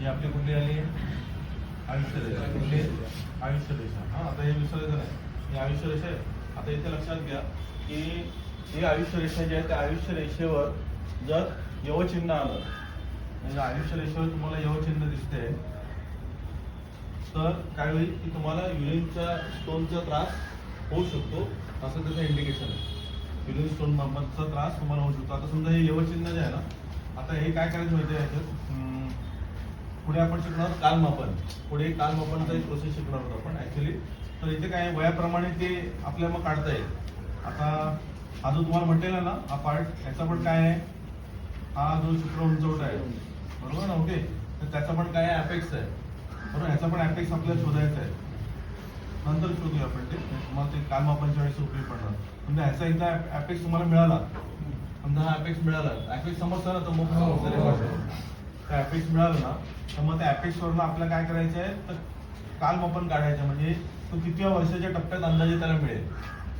ही आपली कुठली आली? आयुष्य रेषा. कुठली? आयुष्य रेषा. हा आता हे विसरायचं नाही ही आयुष्य रेषा आहे. आता इथे लक्षात घ्या की ही आयुष्य रेषा जी आहे त्या आयुष्य रेषेवर जर यवचिन्ह आलं म्हणजे आयुष्य रेषेवर तुम्हाला यवचिन्ह दिसते तर काय होईल की तुम्हाला युरिनच्या स्टोनचा त्रास होऊ शकतो. असं त्याचं इंडिकेशन आहे. युरिन स्टोन त्रास तुम्हाला होऊ शकतो. आता समजा हे यवचिन्ह जे आहे ना आता हे काय करायचं माहिती आहे याच्यात? पुढे आपण शिकणार आहोत कालमापन. पुढे कालमापनचा एक प्रोसेस शिकणार होतो आपण ऍक्च्युली तर इथे काय वयाप्रमाणे ते आपल्या मग काढता येईल. आता हा जो तुम्हाला म्हटलेला ना हा पार्ट याचा पण काय आहे? हा जो शुक्र उंचवट आहे. बरोबर ना ओके तर त्याचा पण काय आहे? अपेक्स आहे. बरोबर? ह्याचा पण अपेक्स आपल्याला शोधायचा आहे. नंतर शोधूया आपण ते. म्हणजे तुम्हाला ते कालमापनच्या वेळेस उपयोग पडणार. म्हणजे ह्याचा एकदा अपेक्स तुम्हाला मिळाला. समजा हा अपेक्स मिळाला. अपेक्स समजता ना तर मग रे ॲपेक्स त्या मिळालं ना तर मग त्या अपेक्स आपल्याला काय करायचं आहे तर कालमापन काढायचं म्हणजे तो कितव्या वर्षाच्या टप्प्यात अंदाजे त्याला मिळेल.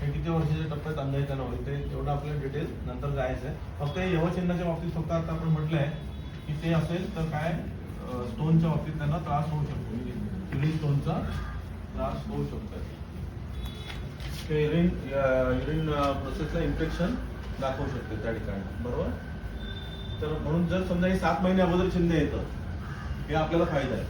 हे किती वर्षाच्या टप्प्यात अंदाजे त्याला होईल ते एवढं आपल्याला डिटेल नंतर जायचं आहे. फक्त हे यवचिन्हाच्या बाबतीत फक्त आता आपण म्हटलंय की ते असेल तर काय स्टोनच्या बाबतीत त्यांना त्रास होऊ शकतो. म्हणजे किडनी स्टोनचा त्रास होऊ शकतो. ते युरिन युरिन प्रोसेसला इन्फेक्शन दाखवू शकते त्या ठिकाणी. बरोबर? तर म्हणून जर समजा हे सात महिने अगोदर चिन्ह येतं हे आपल्याला फायदा आहे.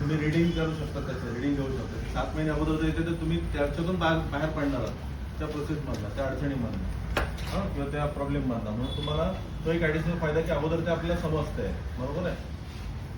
तुम्ही रिडिंग करू शकता त्याचं रिडिंग घेऊ शकता. सात महिने अगोदर जर येते तर तुम्ही त्याच्यातून बाहेर बाहेर पडणार आहात. त्या प्रोसेसमधनं त्या अडचणीमधला हां? किंवा त्या प्रॉब्लेममधनं म्हणून तुम्हाला तो एक ॲडिशनल फायदा की अगोदर ते आपल्याला समजतंय. बरोबर आहे?